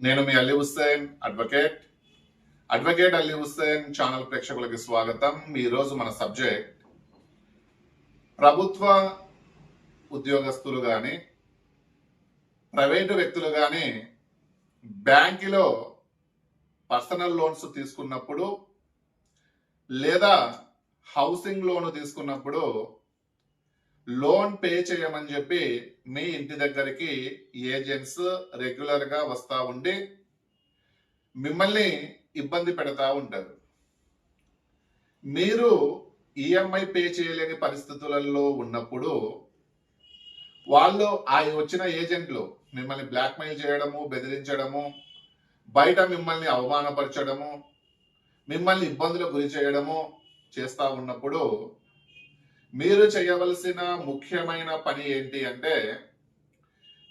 నేను మీ Ali Hussain advocate. Advocate Ali Hussain channel ప్రేక్షకులకి స్వాగతం. ఈరోజు రోజు మన సబ్జెక్ట్ ప్రభుత్వ ఉద్యోగస్తులు కానీ ప్రైవేటు వ్యక్తులు కానీ బ్యాంకులో పర్సనల్ లోన్స్ తీసుకున్నప్పుడు లేదా హౌసింగ్ లోన్ తీసుకున్నప్పుడు లోన్ పే చేయమని చెప్పి మీ ఇంటి దగ్గరికి ఏజెంట్స్ రెగ్యులర్గా వస్తూ ఉండి మిమ్మల్ని ఇబ్బంది పెడతా ఉంటారు. మీరు ఈఎంఐ పే చేయలేని పరిస్థితులలో ఉన్నప్పుడు వాళ్ళు ఆ వచ్చిన ఏజెంట్లు మిమ్మల్ని బ్లాక్మెయిల్ చేయడము బెదిరించడము బయట మిమ్మల్ని అవమానపరచడము మిమ్మల్ని ఇబ్బందులకు గురి చేయడము చేస్తూ ఉన్నప్పుడు మీరు చేయవలసిన ముఖ్యమైన పని ఏంటి అంటే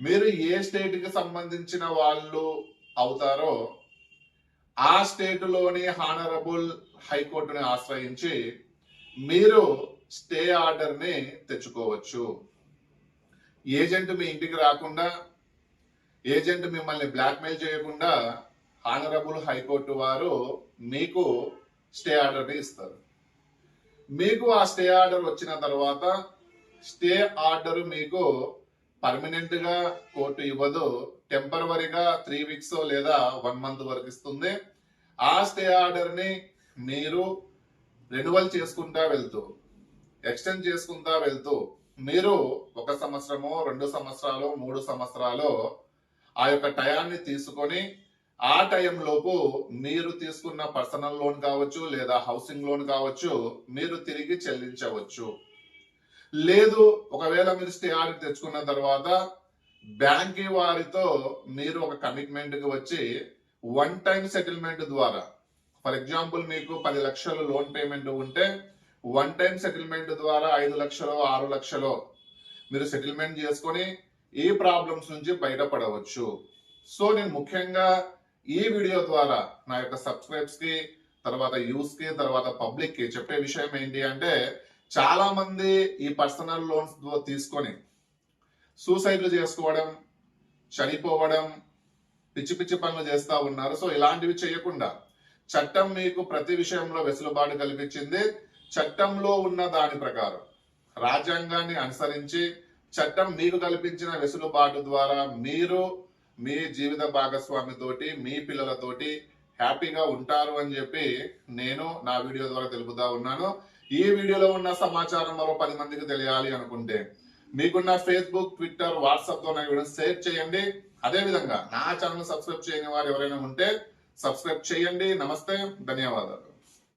మీరు ఏ స్టేట్కి సంబంధించిన వాళ్ళు అవుతారో ఆ స్టేటులోని హానరబుల్ హైకోర్టుని ఆశ్రయించి మీరు స్టే ఆర్డర్ని తెచ్చుకోవచ్చు. ఏజెంట్ మీ ఇంటికి రాకుండా ఏజెంట్ మిమ్మల్ని బ్లాక్మెయిల్ చేయకుండా హానరబుల్ హైకోర్టు వారు మీకు స్టే ఆర్డర్ని ఇస్తారు. మీకు ఆ స్టే ఆర్డర్ వచ్చిన తర్వాత స్టే ఆర్డర్ మీకు పర్మనెంట్గా కోర్టు ఇవ్వదు టెంపరవరీగా త్రీ వీక్స్ లేదా వన్ మంత్ వరకు ఇస్తుంది. ఆ స్టే ఆర్డర్ని మీరు రెన్యువల్ చేసుకుంటా వెళ్తూ ఎక్స్టెండ్ చేసుకుంటా వెళ్తూ మీరు ఒక సంవత్సరము రెండు సంవత్సరాలు మూడు సంవత్సరాలు ఆ యొక్క టయాన్ని తీసుకొని ఆ టైంలోపు మీరు తీసుకున్న పర్సనల్ లోన్ కావచ్చు లేదా హౌసింగ్ లోన్ కావచ్చు మీరు తిరిగి చెల్లించవచ్చు. లేదు ఒకవేళ మీరు స్టే ఆర్డర్ తెచ్చుకున్న తర్వాత బ్యాంక్ వారితో మీరు ఒక కమిట్మెంట్కి వచ్చి వన్ టైం సెటిల్మెంట్ ద్వారా ఫర్ ఎగ్జాంపుల్ మీకు పది లక్షలు లోన్ పేమెంట్ ఉంటే వన్ టైం సెటిల్మెంట్ ద్వారా ఐదు లక్షలు ఆరు లక్షలు మీరు సెటిల్మెంట్ చేసుకొని ఈ ప్రాబ్లమ్స్ నుంచి బయటపడవచ్చు. సో నేను ముఖ్యంగా ఈ వీడియో ద్వారా నా యొక్క సబ్స్క్రైబ్స్కి తర్వాత యూస్కి తర్వాత పబ్లిక్కి చెప్పే విషయం ఏంటి అంటే చాలా మంది ఈ పర్సనల్ లోన్స్ తీసుకొని సూసైడ్లు చేసుకోవడం చనిపోవడం పిచ్చి పిచ్చి పనులు చేస్తూ ఉన్నారు. సో ఇలాంటివి చేయకుండా చట్టం మీకు ప్రతి విషయంలో వెసులుబాటు కల్పించింది. చట్టంలో ఉన్న దాని ప్రకారం రాజ్యాంగాన్ని అనుసరించి చట్టం మీకు కల్పించిన వెసులుబాటు ద్వారా మీరు మీ జీవిత భాగస్వామితోటి మీ పిల్లలతోటి హ్యాపీగా ఉంటారు అని చెప్పి నేను నా వీడియో ద్వారా తెలుపుతా ఉన్నాను. ఈ వీడియోలో ఉన్న సమాచారం మరో పది మందికి తెలియాలి అనుకుంటే మీకున్న ఫేస్బుక్ ట్విట్టర్ వాట్సాప్తో నా వీడియో షేర్ చేయండి. అదే విధంగా నా ఛానల్ సబ్స్క్రైబ్ చేయని వారు ఎవరైనా ఉంటే సబ్స్క్రైబ్ చేయండి. నమస్తే ధన్యవాదాలు.